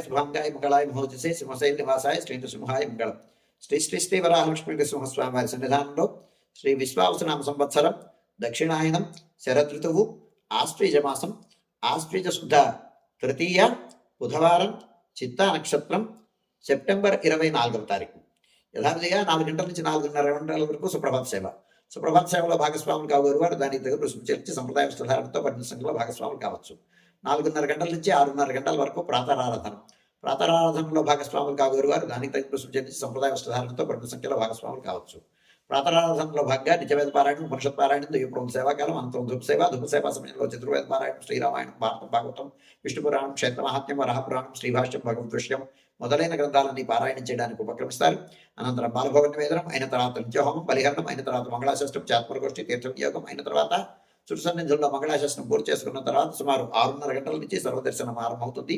శుభాంగాయ మంగళాయ మహోజసే సింహశైల నివాసాయ శ్రీ నృసింహాయ మంగళం శ్రీ శ్రీ శ్రీ వరాహలక్ష్మీ నృసింహస్వామి వారి సన్నిధానంలో శ్రీ విశ్వావసనామ సంవత్సరం దక్షిణాయనం శరదృతువు ఆశ్వీజ మాసం ఆశ్వీజ శుద్ధ తృతీయ బుధవారం చిత్తా నక్షత్రం సెప్టెంబర్ ఇరవై నాలుగవ తారీఖు యథావిధిగా నాలుగు గంటల నుంచి నాలుగున్నర గంటల వరకు సుప్రభాత సేవ సుప్రభాత సేవలో భాగస్వాములు కావారు వారు దానికి దగ్గర రుసుము చెల్లించి సంప్రదాయ వస్త్రధారణతో పట్టిన సంఖ్యలో భాగస్వాములు కావచ్చు నాలుగున్నర గంటల నుంచి ఆరున్నర గంటల వరకు ప్రాతరారాధన. ప్రాతరారాధనలో భాగస్వాములు కావారు వారు దానికి తగిన ప్రశ్న చెల్లించి సంప్రదాయ వస్త్రధారణతో పెద్ద సంఖ్యలో భాగస్వాములు కావచ్చు. ప్రాతరారాధనలో భాగంగా నిజవేద పారాయణం పురుషత్ పారాయణం దైవప్రభు సేవాకాలం అంతరం ధూప సేవ ధూప సమయంలో చతుర్వేద పారాయణం శ్రీరామాయణం భారతం భాగవతం విష్ణు పురాణం క్షేత్ర మహాత్మ్యం వరహపురాణం శ్రీభాష్యం భగవద్ విషయం మొదలైన గ్రంథాలన్నీ పారాయణం చేయడానికి ఉపక్రమిస్తారు. అనంతరం బాలభోగ నివేదనం అయిన తర్వాత నిత్యహోమం బలిహరణం అయిన తర్వాత మంగళాశాస్త్రం చాత్మరగోష్ఠి యోగం అయిన తర్వాత సురసన్నిధుల్లో మంగళాశాసనం పూర్తి చేసుకున్న తర్వాత సుమారు ఆరున్నర గంటల నుంచి సర్వదర్శనం ఆరంభమవుతుంది.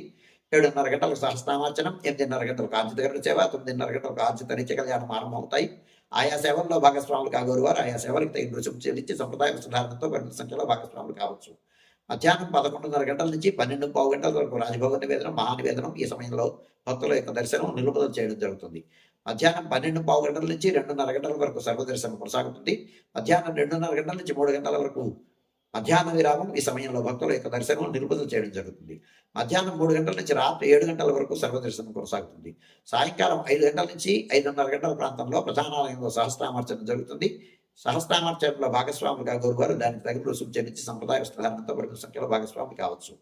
ఏడున్నర గంటలకు సహస్నామార్చనం ఎనిమిదిన్నర గంటలకు ఆర్జిత సేవ తొమ్మిదిన్నర గంటలకు ఆర్జిత నిత్య కళ్యాణం ఆరంభమవుతాయి. ఆయా సేవల్లో భాగస్వాములు కాగోరు వారు ఆయా సేవలకు తగిన రుచులు చెల్లించి సంప్రదాయ సుధారణతో పరిమిత సంఖ్యలో భాగస్వాములు కావచ్చు. మధ్యాహ్నం పదకొండున్నర గంటల నుంచి పన్నెండు పావు గంటల వరకు రాజభవన్ నివేదనం మహానివేదనం ఈ సమయంలో భక్తుల యొక్క దర్శనం నిలుపుదల చేయడం జరుగుతుంది. మధ్యాహ్నం పన్నెండు పావు గంటల నుంచి రెండున్నర గంటల వరకు సర్వదర్శనం కొనసాగుతుంది. మధ్యాహ్నం రెండున్నర గంటల నుంచి మూడు గంటల వరకు మధ్యాహ్న విరామం ఈ సమయంలో భక్తుల యొక్క దర్శనం నిలుపుదల చేయడం జరుగుతుంది. మధ్యాహ్నం మూడు గంటల నుంచి రాత్రి ఏడు గంటల వరకు సర్వదర్శనం కొనసాగుతుంది. సాయంకాలం ఐదు గంటల నుంచి ఐదున్నర గంటల ప్రాంతంలో ప్రధానాలయంలో సహస్రామర్చన జరుగుతుంది. సహస్రామర్చనలో భాగస్వాములుగా గురువారు దానికి తగిన రుసుము చెల్లించి సంప్రదాయ వస్త్రధారణతో పరిమిత సంఖ్యలో భాగస్వామి కావచ్చు.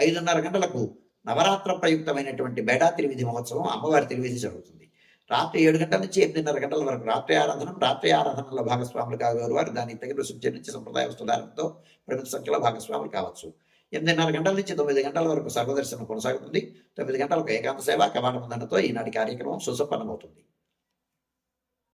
ఐదున్నర గంటలకు నవరాత్ర ప్రయుక్తమైనటువంటి బేడా తిరువిధి మహోత్సవం అమ్మవారి తిరువిధి జరుగుతుంది. రాత్రి ఏడు గంటల నుంచి ఎనిమిదిన్నర గంటల వరకు రాత్రి ఆరాధన రాత్రి ఆరాధనలో భాగస్వాములు కాగోరు వారు. దానికి తగిన రుసుము సంప్రదాయ వస్త్రధారణతో పరిమిత సంఖ్యలో భాగస్వాములు కావచ్చు. ఎనిమిదిన్నర గంటల నుంచి తొమ్మిది గంటల వరకు సర్వదర్శనం కొనసాగుతుంది. తొమ్మిది గంటలకు ఏకాంత సేవ కవాట ముందనతో ఈనాటి కార్యక్రమం సుసంపన్నమవుతుంది.